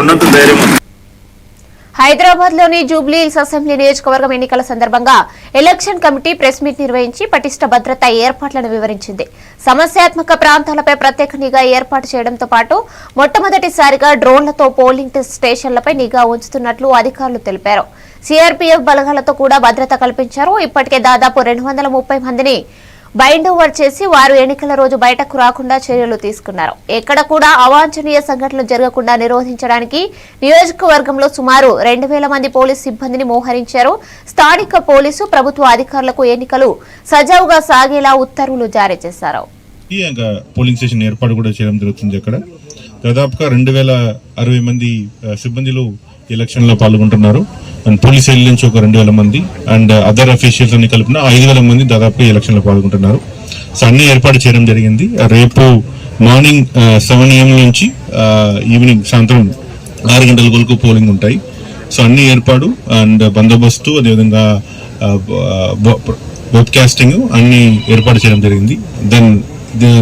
కొండంత ధైర్యం ఉంది. హైదరాబాద్లోని జూబ్లీహిల్స్ అసెంబ్లీ నియోజకవర్గం ఎన్నికల సందర్భంగా ఎలక్షన్ కమిటీ ప్రెస్ మీట్ నిర్వహించి పటిష్ట భద్రతా ఏర్పాట్లను వివరించింది. సమస్యాత్మక ప్రాంతాలపై ప్రత్యేక నిఘా ఏర్పాటు చేయడంతో పాటు మొట్టమొదటిసారిగా డ్రోన్లతో పోలింగ్ స్టేషన్లపై నిఘా ఉంచుతున్నట్లు అధికారులు తెలిపారు. సిఆర్పీఎఫ్ బలగాలతో కూడా భద్రత కల్పించారు. ఇప్పటికే దాదాపు రెండు వందల ముప్పై మందిని బైండ్ ఓవర్ చేసి వారు ఎన్నికల రోజు బయటకు రాకుండా చర్యలు తీసుకున్నారు. ఎక్కడ కూడా అవాంఛనీయ సంఘటనలు జరగకుండా నిరోధించడానికి నియోజకవర్గంలో సుమారు రెండు వేల మంది పోలీసు సిబ్బందిని మోహరించారు. స్థానిక పోలీసు ప్రభుత్వ అధికారులకు ఎన్నికలు సజావుగా సాగేలా ఉత్తర్వులు జారీ చేశారు. పోలింగ్ స్టేషన్ ఏర్పాటు కూడా చేయడం జరుగుతుంది అక్కడ. దాదాపుగా రెండు వేల అరవై మంది సిబ్బందిలో ఎలక్షన్లో పాల్గొంటున్నారు. అండ్ పోలీస్ సెల్ నుంచి ఒక రెండు వేల మంది అండ్ అదర్ అఫీషియల్స్ అన్ని కలిపిన ఐదు వేల మంది దాదాపుగా ఎలక్షన్లో పాల్గొంటున్నారు. సో అన్ని ఏర్పాటు చేయడం జరిగింది. రేపు మార్నింగ్ సెవెన్ ఏఎం నుంచి ఈవినింగ్ సాయంత్రం ఆరు గంటల వరకు పోలింగ్ ఉంటాయి. సో అన్ని ఏర్పాటు అండ్ బందోబస్తు అదేవిధంగా వెబ్కాస్టింగ్ అన్ని ఏర్పాటు చేయడం జరిగింది. దెన్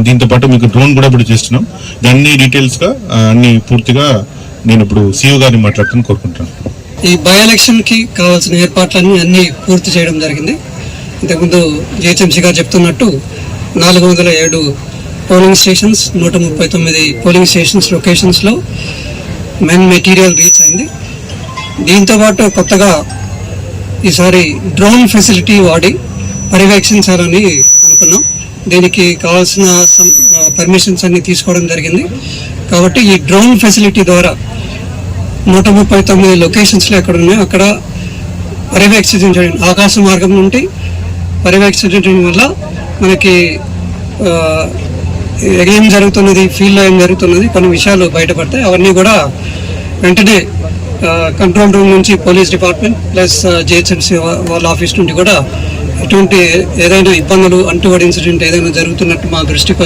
దీంతో పాటు మీకు డ్రోన్ కూడా ఇప్పుడు చేస్తున్నాం. దాన్ని డీటెయిల్స్గా అన్ని పూర్తిగా నేను ఇప్పుడు సీఓ గారిని మాట్లాడుతాను కోరుకుంటాను ఈ బై ఎలక్షన్కి కావాల్సిన ఏర్పాట్లన్నీ అన్ని పూర్తి చేయడం జరిగింది. ఇంతకుముందు జిహెచ్ఎంసీ గారు చెప్తున్నట్టు నాలుగు వందల ఏడు పోలింగ్ స్టేషన్స్ నూట ముప్పై తొమ్మిది పోలింగ్ స్టేషన్స్ లొకేషన్స్లో మెన్ మెటీరియల్ రీచ్ అయింది. దీంతో పాటు కొత్తగా ఈసారి డ్రోన్ ఫెసిలిటీ వాడి పర్యవేక్షించాలని అనుకున్నాం. దీనికి కావాల్సిన పర్మిషన్స్ అన్ని తీసుకోవడం జరిగింది. కాబట్టి ఈ డ్రోన్ ఫెసిలిటీ ద్వారా నూట ముప్పై తొమ్మిది లొకేషన్స్లో ఎక్కడ ఉన్నాయో అక్కడ పర్యవేక్షించడం ఆకాశ మార్గం నుండి పర్యవేక్షించడం వల్ల మనకి ఏం జరుగుతున్నది ఫీల్డ్లో ఏం జరుగుతున్నది కొన్ని విషయాలు బయటపడతాయి. అవన్నీ కూడా వెంటనే కంట్రోల్ రూమ్ నుంచి పోలీస్ డిపార్ట్మెంట్ ప్లస్ జిహెచ్ఎంసీ వాళ్ళ ఆఫీస్ నుండి కూడా ఎటువంటి ఏదైనా ఇబ్బందులు అంటువడి ఇన్సిడెంట్ ఏదైనా జరుగుతున్నట్టు మా దృష్టికి